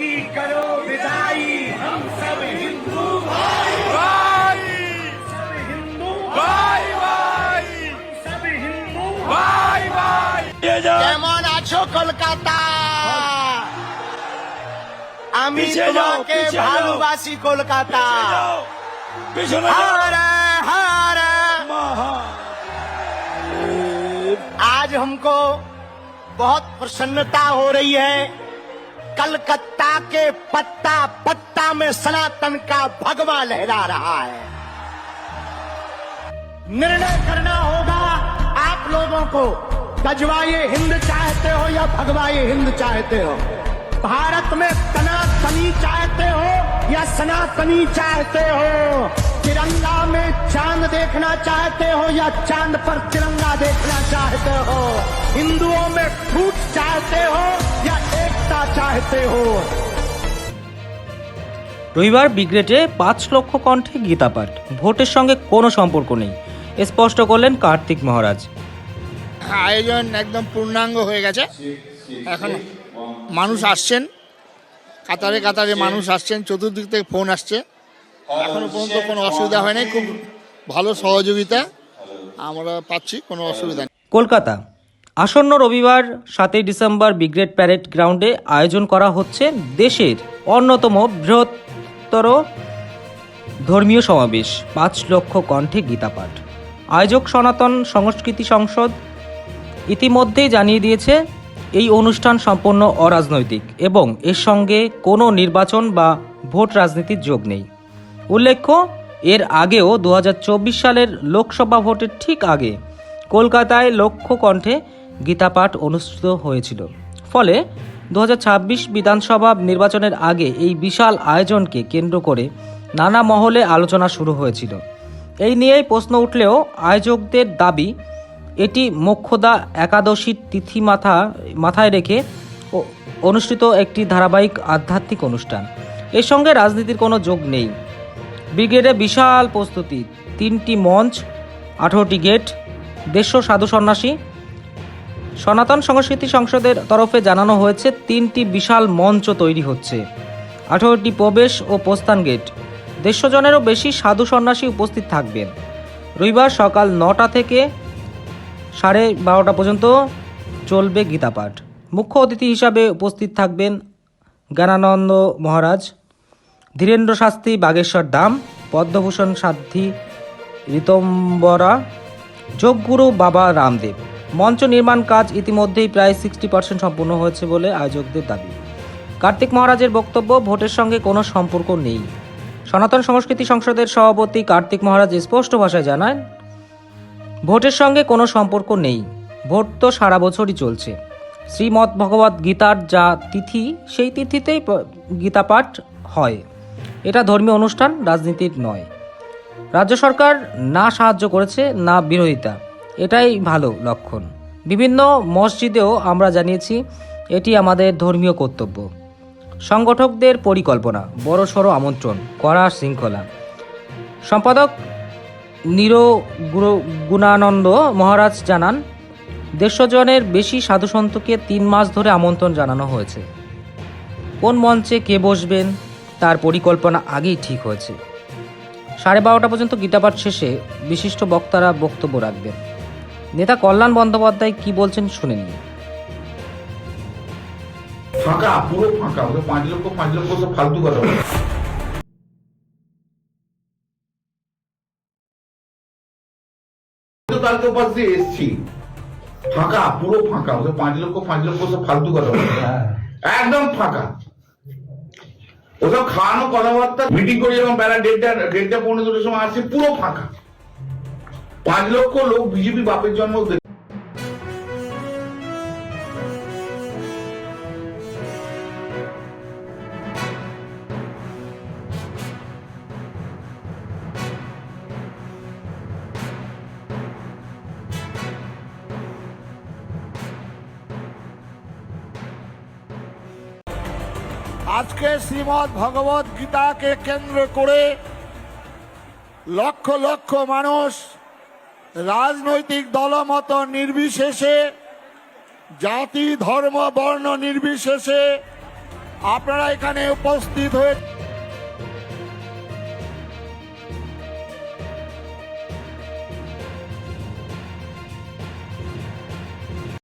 की करो विदाई हम सब हिंदू ভাই सब हिंदू ভাই ভাই सब हिंदू ভাই ভাই কেমন আছো কলকাতা আমি পিছিয়ে যাও, তোমাকে পিছিয়ে যাও। ভালোবাসি কলকাতা পিছনে যাও। হারে হারে মহা आज हमको बहुत प्रसन्नता हो रही है कलकत्ता के पत्ता पत्ता में सनातन का भगवा लहरा रहा है। निर्णय करना होगा। आप लोगों को गजवाए हिंद चाहते हो या भगवाए हिंद चाहते हो? भारत में सनातनी चाहते हो या सनातनी चाहते हो? तिरंगा में चाँद देखना चाहते हो या चाँद पर तिरंगा देखना चाहते हो? हिंदुओं में फूट चाहते हो या एकता चाहते हो রবিবার ব্রিগেডে পাঁচ লক্ষ কণ্ঠে গীতাপাঠ ভোটের সঙ্গে কোনো সম্পর্ক নেই স্পষ্ট করলেন কার্তিক মহারাজ আয়োজন একদম পূর্ণাঙ্গ হয়ে গেছে এখন মানুষ আসছেন কাতারে কাতারে মানুষ আসছেন চতুর্দিক থেকে ফোন আসছে এখনো পর্যন্ত কোনো অসুবিধা হয় নাই খুব ভালো সহযোগিতা আমরা পাচ্ছি কোনো অসুবিধা নেই কলকাতা আসন্ন রবিবার সাতই ডিসেম্বর ব্রিগেড প্যারেড গ্রাউন্ডে আয়োজন করা হচ্ছে দেশের অন্যতম বৃহত্তর ধর্মীয় সমাবেশ, পাঁচ লক্ষ কণ্ঠে গীতাপাঠ। আয়োজক সনাতন সংস্কৃতি সংসদ ইতিমধ্যেই জানিয়ে দিয়েছে, এই অনুষ্ঠান সম্পূর্ণ অরাজনৈতিক এবং এর সঙ্গে কোনো নির্বাচন বা ভোট রাজনীতির যোগ নেই। উল্লেখ্য, এর আগেও দু হাজার চব্বিশ সালের লোকসভা ভোটের ঠিক আগে কলকাতায় লক্ষ কণ্ঠে গীতাপাঠ অনুষ্ঠিত হয়েছিল। ফলে দু হাজার ছাব্বিশ বিধানসভা নির্বাচনের আগে এই বিশাল আয়োজনকে কেন্দ্র করে নানা মহলে আলোচনা শুরু হয়েছিল। এই নিয়েই প্রশ্ন উঠলেও আয়োজকদের দাবি, এটি মোক্ষদা একাদশীর তিথি মাথা, মাথায় রেখে অনুষ্ঠিত একটি ধারাবাহিক আধ্যাত্মিক অনুষ্ঠান। এর সঙ্গে রাজনীতির কোনো যোগ নেই। ব্রিগেডে বিশাল প্রস্তুতি, তিনটি মঞ্চ, আঠারোটি গেট, দেড়শো সাধু সন্ন্যাসী সনাতন সংস্কৃতি সংসদের তরফে জানানো হয়েছে, তিনটি বিশাল মঞ্চ তৈরি হচ্ছে। আঠারোটি প্রবেশ ও প্রস্থান গেট। দেড়শো জনেরও বেশি সাধু সন্ন্যাসী উপস্থিত থাকবেন। রবিবার সকাল নটা থেকে সাড়ে বারোটা পর্যন্ত চলবে গীতাপাঠ। মুখ্য অতিথি হিসাবে উপস্থিত থাকবেন জ্ঞানানন্দ মহারাজ, ধীরেন্দ্র শাস্ত্রী, বাগেশ্বর দাম, পদ্মভূষণ সাধ্বী, ঋতম্বরা, যোগগুরু বাবা রামদেব। মঞ্চ নির্মাণ কাজ ইতিমধ্যেই প্রায় সিক্সটি পার্সেন্ট সম্পূর্ণ হয়েছে বলে আয়োজকদের দাবি। কার্তিক মহারাজের বক্তব্য, ভোটের সঙ্গে কোনো সম্পর্ক নেই। সনাতন সংস্কৃতি সংসদের সভাপতি কার্তিক মহারাজ স্পষ্ট ভাষায় জানান, ভোটের সঙ্গে কোনো সম্পর্ক নেই। ভোট তো সারা বছরই চলছে। শ্রীমৎ ভগবত গীতার যা তিথি, সেই তিথিতেই প- গীতাপাঠ হয়। এটা ধর্মীয় অনুষ্ঠান, রাজনীতির নয়। রাজ্য সরকার না সাহায্য করেছে, না বিরোধিতা। এটাই ভালো লক্ষণ। বিভিন্ন মসজিদেও আমরা জানিয়েছি, এটি আমাদের ধর্মীয় কর্তব্য। সংগঠকদের পরিকল্পনা, বড়সড় আমন্ত্রণ করা শৃঙ্খলা। সম্পাদক নির গুণানন্দ মহারাজ জানান দেড়শো জনের বেশি সাধুসন্তকে তিন মাস ধরে আমন্ত্রণ জানানো হয়েছে। কোন মঞ্চে কে বসবেন, তার পরিকল্পনা আগেই ঠিক হয়েছে। সাড়ে বারোটা পর্যন্ত গীতাপাঠ শেষে বিশিষ্ট বক্তারা বক্তব্য রাখবেন। নেতা কল্যাণ বন্দ্যোপাধ্যায় কি বলছেন শুনে নিন ফাঁকা, পুরো ফাঁকা, ওদের পাঁচ লক্ষ পাঁচ লক্ষ ফালতু কথা। পাশ দিয়ে এসছি। ফাঁকা, পুরো ফাঁকা, ওদের পাঁচ লক্ষ পাঁচ লক্ষ সব ফালতু কথা একদম ফাঁকা। ওসব খাওয়ানো কথাবার্তা মিটিং করে যখন বেলা দেড়টা দেড়টা পনেরো দুটোর সময় আসছে, পুরো ফাঁকা। পাঁচ লক্ষ লোক বিজেপি বাপের জন্ম আজকে শ্রীমৎ ভগবত গীতাকে কেন্দ্র করে লক্ষ লক্ষ মানুষ রাজনৈতিক দলমত নির্বিশেষে জাতি ধর্ম বর্ণ নির্বিশেষে আপনারা এখানে উপস্থিত হয়ে